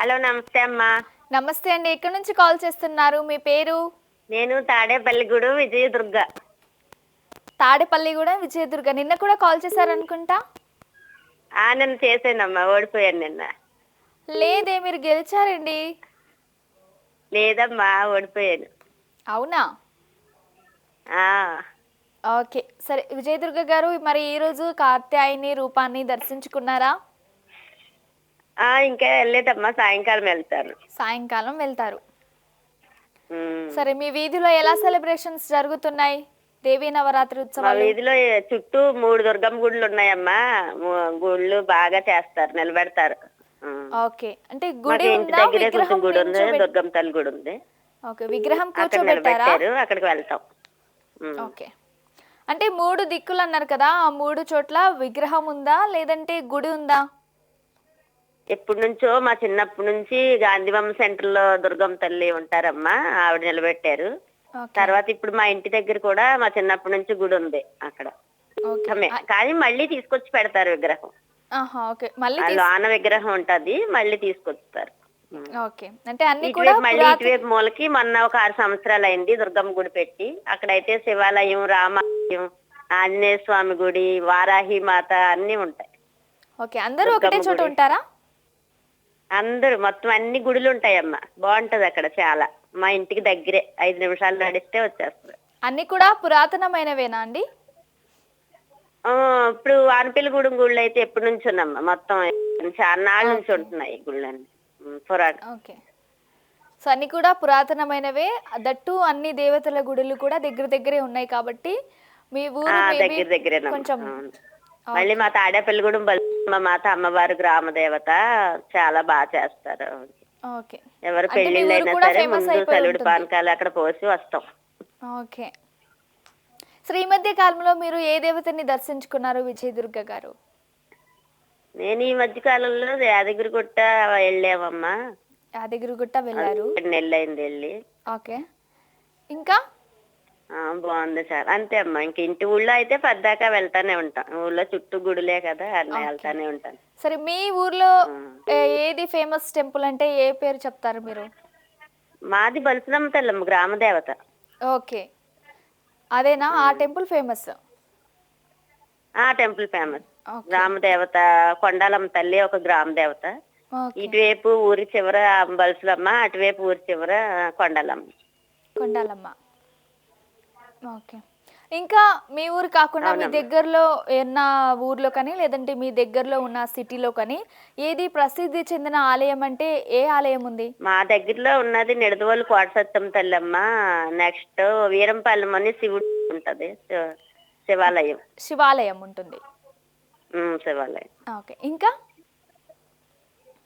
Hello నమస్తే అమ్మా. నమస్తే అండి. ఎక్కడి నుంచి కాల్ చేస్తున్నారు? మీ పేరు? నేను తాడేపల్లిగూడు విజయదుర్గ. తాడేపల్లి కూడా విజయదుర్గ. నిన్న కూడా కాల్ చేశారనుకుంటా? ఆ నిన్న చేశానమ్మా. ఓడిపోయాను నిన్న. లేదే మీరు గెలిచారండి. లేదమ్మా ఓడిపోయాను. అవునా? ఆ, ఓకే. సరే విజయదుర్గ గారు మరి ఈరోజు కాత్యాయని రూపాన్ని దర్శించుకున్నారా? ఇంకా వెళ్ళలేదమ్మా సాయంకాలం వెళ్తాను సాయంకాలం వెళ్తారు. సరే మీ వీధిలో ఎలా సెలబ్రేషన్స్ జరుగుతున్నాయి? దేవీ నవరాత్రి మా ఉత్సవాలు? వీధిలో చుట్టూ మూడు దుర్గమ్మ గుళ్ళు ఉన్నాయమ్మా. గుళ్ళు బాగా చేస్తారు నిలబెడతారు. ఓకే. అంటే గుడి ఇంటి దగ్గరే గుడి ఉంది దుర్గమ్మ తల్లి గుడి ఉంది. ఓకే విగ్రహం కూర్చోబెట్టారా? అక్కడికి వెళ్తాం. ఓకే. అంటే మూడు దిక్కులు అన్నారు కదా ఆ మూడు చోట్ల విగ్రహం ఉందా? లేదంటే గుడి ఉందా? ఎప్పటి నుంచో మా చిన్నప్పటి నుంచి గాంధీబొమ్మ సెంటర్లో దుర్గమ్మ తల్లి ఉంటారమ్మా ఆవిడ నిలబెట్టారు. తర్వాత ఇప్పుడు మా ఇంటి దగ్గర కూడా మా చిన్నప్పటి నుంచి గుడి ఉంది అక్కడ. కానీ మళ్ళీ తీసుకొచ్చి పెడతారు విగ్రహం. లోన విగ్రహం ఉంటది మళ్ళీ తీసుకొస్తారు. ఓకే. అంటే అన్ని కూడా ఇటువైపు మళ్ళీ ఇటువైపు మూలకి మొన్న ఒక ఆరు సంవత్సరాలు అయింది దుర్గమ్మ గుడి పెట్టి. అక్కడైతే శివాలయం రామాలయం ఆంజనేయ స్వామి గుడి వారాహి మాత అన్ని ఉంటాయి. ఓకే. అందరూ ఒకటే చోట. ఉంటారా? అందరూ మొత్తం అన్ని గుడులు ఉంటాయమ్మా బాగుంటది అక్కడ చాలా. మా ఇంటికి దగ్గరే. ఐదు నిమిషాలు నడిస్తే వచ్చేస్తారు అన్ని కూడా పురాతనమైనవేనా అండి? ఆ, ఇప్పుడు వానపల్లిగూడెం గుళ్ళు అయితే ఎప్పటి నుంచి ఉన్నమ్మా మొత్తం చాలా నాళ్ళ నుంచి ఉంటున్నాయి ఈ గుళ్ళన్నీ. ఉమ్, పురాణ. ఓకే. సో అన్ని కూడా పురాతనమైనవే. దట్టు అన్ని దేవతల గుడులు కూడా దగ్గర దగ్గరే ఉన్నాయి కాబట్టి మీ ఊరు ఆ, maybe దగ్గర దగ్గరేనమ్మా. కొంచెం అవును. మళ్ళీ మా తాడేపల్లిగూడెం బల్మ మాత అమ్మవారు గ్రామ దేవత చాలా బాగా చేస్తారు. ఎవరు మీ పెళ్ళిళ్ళు అయినా సరే ముందు ఉంటుంది. పానకాలు అక్కడ పోసి వస్తాం. ఓకే. సో ఈ మధ్య కాలంలో మీరు ఏ దేవతని దర్శించుకున్నారు విజయదుర్గ గారు? నేను ఈ మధ్య కాలంలో యాదగిరిగుట్ట వెళ్ళామమ్మా. యాదగిరిగుట్ట వెళ్ళారు. రెండు నెలలు అయింది వెళ్ళి. ఓకే. ఇంకా? బాగుంది సార్. అంతే అమ్మా ఇంక ఇంటి ఊళ్ళో అయితే పద్దాకా వెళ్తానే ఉంటాం. ఊళ్ళో చుట్టూ గుడులే కదా అన్నీ వెళ్తానే ఉంటాను. సరే మీ ఊర్లో ఏది ఫేమస్ టెంపుల్ అంటే ఏ పేరు చెప్తారు మీరు? మాది బలసనమ్మ తల్లమ్మ గ్రామ దేవత. ఓకే. అదేనా? ఆ టెంపుల్ ఫేమస్? ఆ టెంపుల్ ఫేమస్. గ్రామ దేవత కొండాలమ్మ తల్లి ఒక గ్రామ దేవత. ఇటువైపు ఊరి చివర బలసలమ్మ అటువైపు ఊరి చివర కొండాలమ్మ. కొండాలమ్మ. ఓకే. ఇంకా మీ ఊరు కాకుండా మీ దగ్గరలో ఉన్న ఊర్లో కానీ లేదంటే మీ దగ్గరలో ఉన్న సిటీలో కానీ ఏది ప్రసిద్ధి చెందిన ఆలయం అంటే ఏ ఆలయం ఉంది? మా దగ్గరలో ఉన్నది నిడదవోలు కోటసత్తం తల్లమ్మ. నెక్స్ట్ వీరంపాలెం అని శివుడు ఉంటది. శివ- శివాలయం. శివాలయం ఉంటుంది. శివాలయం. ఓకే. ఇంకా?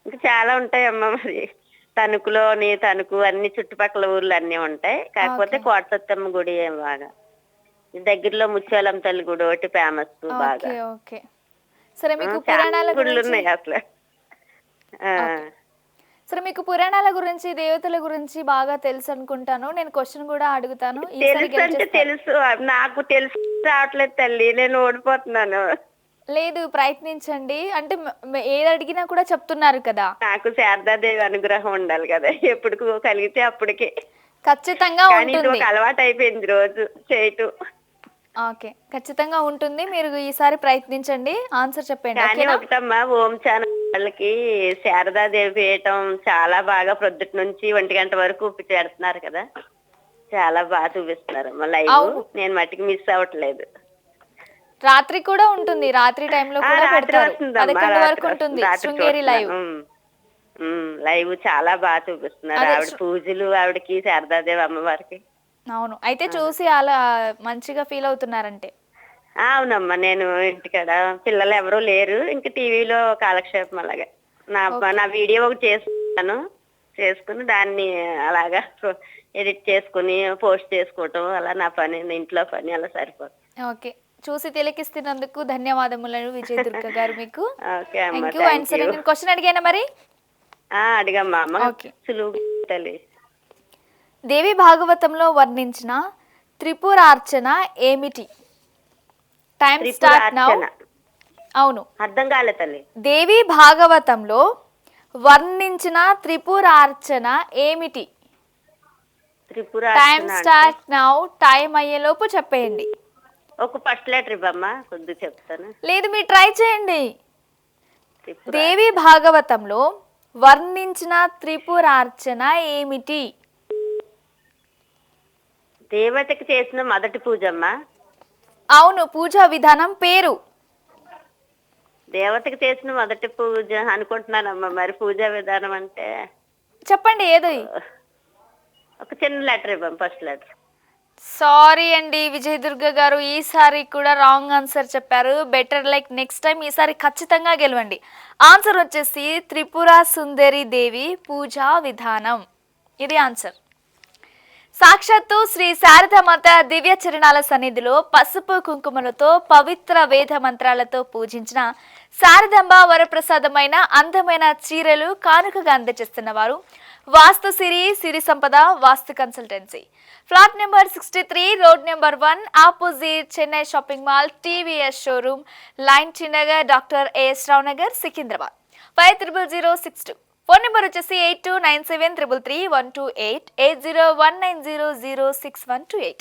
ఇంకా చాలా ఉంటాయమ్మా మరి. తణుకులోని తణుకు అన్ని చుట్టుపక్కల ఊర్లు అన్ని ఉంటాయి. కాకపోతే కోటసత్తమ్మ గుడి ఏం బాగా. దగ్గరలో ముత్యాలం తల్లి గుడి ఒకటి ఫేమస్ బాగా. సరే మీకు పురాణాల గుళ్ళు ఉన్నాయి అసలు. సరే మీకు పురాణాల గురించి దేవతల గురించి బాగా తెలుసు అనుకుంటాను. నేను క్వశ్చన్ కూడా అడుగుతాను. తెలుసు అంటే. తెలుసు. నాకు తెలుసు రావట్లేదు తల్లి. నేను ఓడిపోతున్నాను. లేదు ప్రయత్నించండి. అంటే ఏది అడిగినా కూడా చెప్తున్నారు కదా. నాకు శారదాదేవి అనుగ్రహం ఉండాలి కదా. ఎప్పుడు కలిగితే అప్పటికే. ఖచ్చితంగా ఉంటుంది. ఒక అలవాటు అయిపోయింది రోజు చేయటం. ఓకే. ఖచ్చితంగా ఉంటుంది. మీరు ఈసారి ప్రయత్నించండి. ఆన్సర్ చెప్పండి. కానీ ఒకటమ్మా ఓం ఛానల్ వాళ్ళకి శారదాదేవి వేయటం చాలా బాగా ప్రొద్దుటి నుంచి ఒంటి గంట వరకు పెడుతున్నారు కదా. చాలా బాగా చూపిస్తున్నారు లైవ్. నేను మట్టికి మిస్ అవ్వట్లేదు. రాత్రి కూడా ఉంటుంది. రాత్రి టైంలో కూడా పెడతారు. పదకొండు వరకు ఉంటుంది శృంగేరి లైవ్. లైవ్ చాలా బాగా చూపిస్తున్నారు. ఆవిడ పూజలు ఆవిడకి శారదాదేవి అమ్మవారికి. అవును. అయితే చూసి అలా మంచిగా ఫీల్ అవుతున్నారంటే. అవునమ్మా నేను ఇంటికాడ పిల్లలు ఎవరూ లేరు. ఇంక టీవీలో కాలక్షేపం అలాగా. నా నా వీడియో ఒకటి చేసుకున్నాను చేసుకుని దాన్ని అలాగా ఎడిట్ చేసుకుని పోస్ట్ చేసుకోవటం అలా నా పని ఇంట్లో పని అలా సరిపోతుంది ఓకే. చూసి తిలకిస్తున్నందుకు ధన్యవాదములు విజయ దుర్గ గారు మీకు. థ్యాంక్ యూ అండ్ సరే నేను క్వశ్చన్ అడిగానా మరి? అడిగమ్మా. దేవి భాగవతంలో వర్ణించిన త్రిపురార్చన ఏమిటి? టైం స్టార్ట్ నౌ అవును. అర్థం కాలే తల్లి. దేవి భాగవతంలో వర్ణించిన త్రిపురార్చన ఏమిటి? త్రిపుర టైం స్టార్ట్ నౌ టైం అయ్యేలోపు చెప్పేయండి. ఒక ఫస్ట్ లెటర్ ఇవ్వమ్మా కొద్దిగా చెప్తాను. లేదు మీరు ట్రై చేయండి. దేవి భాగవతంలో వర్ణించిన త్రిపురార్చన ఏమిటి? దేవతకి చేసిన మొదటి పూజమ్మా. అవును పూజా విధానం పేరు. దేవతకి చేసిన మొదటి పూజ అనుకుంటున్నానమ్మా మరి పూజా విధానం అంటే? చెప్పండి ఏది? ఒక చిన్న లెటర్ ఇవ్వం ఫస్ట్ లెటర్. సారీ అండి విజయ్ దుర్గ గారు. ఈసారి కూడా రాంగ్ ఆన్సర్ చెప్పారు. బెటర్ లైక్ నెక్స్ట్ టైం ఈసారి ఖచ్చితంగా గెలవండి. ఆన్సర్ వచ్చేసి త్రిపుర సుందరి దేవి పూజా విధానం. ఇది ఆన్సర్. సాక్షాత్తు శ్రీ శారదమాత దివ్య చరణాల సన్నిధిలో పసుపు కుంకుమలతో పవిత్ర వేద మంత్రాలతో పూజించిన శారదాంబ వరప్రసాదమైన అందమైన చీరలు కానుకగా అందజేస్తున్న వారు Vastu Siri Siri Sampada Vastu consultancy. Flat number sixty three road number one opposite Chennai shopping mall TVS showroom line చిన్నగర్ doctor AS Rao Nagar Secunderabad. Five triple zero six two. Phone number వచ్చేసి eight two nine seven triple three one two eight eight zero one nine zero zero six one two eight.